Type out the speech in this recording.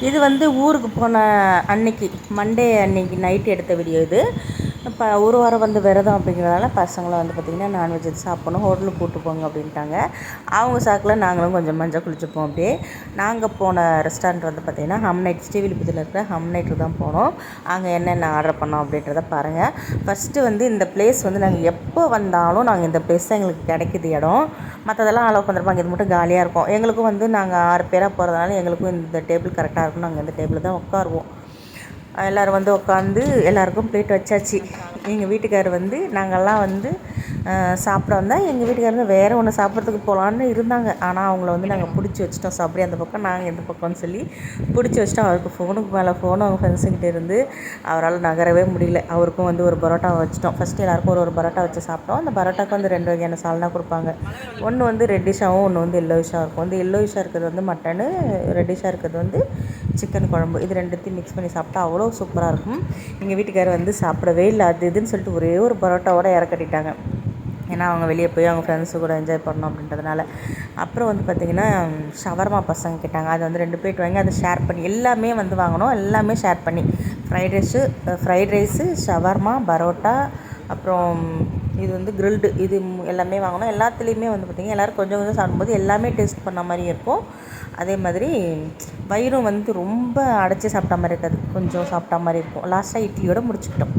இது வந்து ஊருக்கு போன அன்னைக்கு மண்டே அன்னைக்கு நைட் எடுத்த வீடியோ இது. இப்போ ஒரு வாரம் வந்து விரதம் அப்படிங்கிறதால பசங்களை வந்து பார்த்திங்கன்னா நான்வெஜ் எது சாப்பிடணும். ஹோட்டலுக்கு கூப்பிட்டு போங்க அப்படின்ட்டாங்க. அவங்க சாக்கில் நாங்களும் கொஞ்சம் மஞ்சள் குளிச்சுப்போம் அப்படியே. நாங்கள் போன ரெஸ்டாரண்ட் வந்து பார்த்திங்கன்னா ஹம் நைட் ஸ்ரீவில்லிபுத்தூரில் இருக்கிற ஹம் நைட்டு தான் போனோம். அங்கே என்னென்ன ஆர்டர் பண்ணோம் அப்படின்றத பாருங்கள் ஃபஸ்ட்டு வந்து இந்த பிளேஸ் வந்து நாங்கள் எப்போ வந்தாலும் நாங்கள் இந்த பிளேஸ் தான் எங்களுக்கு கிடைக்கிது இடம். மற்றதெல்லாம் அளவு பண்ணிருப்பாங்க இது மட்டும் காலியாக இருக்கும். எங்களுக்கும் வந்து நாங்கள் ஆறு பேராக போகிறதுனால எங்களுக்கும் இந்த டேபிள் கரெக்டாக இருக்கும் நாங்கள் இந்த டேபிளில் தான் உட்காருவோம். எல்லோரும் வந்து உட்காந்து எல்லாருக்கும் பிளேட் வச்சாச்சு. எங்கள் வீட்டுக்காரர் வந்து நாங்கள்லாம் வந்து சாப்பிட வந்தால் எங்கள் வீட்டுக்காரங்க வேறு ஒன்று சாப்பிட்றதுக்கு போகலான்னு இருந்தாங்க. ஆனால் அவங்கள வந்து நாங்கள் பிடிச்சி வச்சிட்டோம். சாப்பிடி அந்த பக்கம் நாங்கள் இந்த பக்கம்னு சொல்லி பிடிச்சி வச்சிட்டோம். அவருக்கு ஃபோனுக்கு மேலே ஃபோனும் அவங்க ஃப்ரெண்ட்ஸுக்கிட்டே இருந்து அவரால் நகரவே முடியல. அவருக்கும் வந்து ஒரு பரோட்டா வச்சிட்டோம். ஃபஸ்ட்டு எல்லாருக்கும் ஒரு ஒரு பரோட்டா வச்சு சாப்பிட்டோம். அந்த பரோட்டாக்கு வந்து ரெண்டு வகையான சால்னா கொடுப்பாங்க. ஒன்று வந்து ரெட்டிஷாகவும் ஒன்று வந்து எல்லோயிஷாக இருக்கும். வந்து எல்லோயிஷாக இருக்கிறது வந்து மட்டனு ரெட்டிஷாக இருக்கிறது வந்து சிக்கன் குழம்பு இது ரெண்டுத்தையும் மிக்ஸ் பண்ணி சாப்பிட்டா அவ்வளோ சூப்பராக இருக்கும். எங்கள் வீட்டுக்காரர் வந்து சாப்பிடவே இல்லை அது இதுன்னு சொல்லிட்டு ஒரே ஒரு பரோட்டாவோட இறக்கட்டிட்டாங்க ஏன்னா அவங்க வெளியே போய் அவங்க ஃப்ரெண்ட்ஸு கூட என்ஜாய் பண்ணணும் அப்படின்றதுனால. அப்புறம் வந்து பார்த்திங்கன்னா ஷவர்மா பசங்க கேட்டாங்க. அதை வந்து ரெண்டு பிளேட் வாங்கி அதை ஷேர் பண்ணி எல்லாமே வந்து வாங்கினோம். எல்லாமே ஷேர் பண்ணி. Fried rice fried rice shawarma parotta அப்புறம் இது வந்து கிரில்டு இது எல்லாமே வாங்கினோம். எல்லாத்துலேயுமே வந்து பார்த்திங்கன்னா எல்லோரும் கொஞ்சம் கொஞ்சம் சாப்பிடும்போது எல்லாமே டேஸ்ட் பண்ண மாதிரி இருக்கும். அதே மாதிரி வயிறும் வந்து ரொம்ப அடைச்சி சாப்பிட்டா மாதிரி இருக்காது. கொஞ்சம் சாப்பிட்டா மாதிரி இருக்கும். லாஸ்ட்டாக இட்லியோடு முடிச்சுக்கிட்டோம்.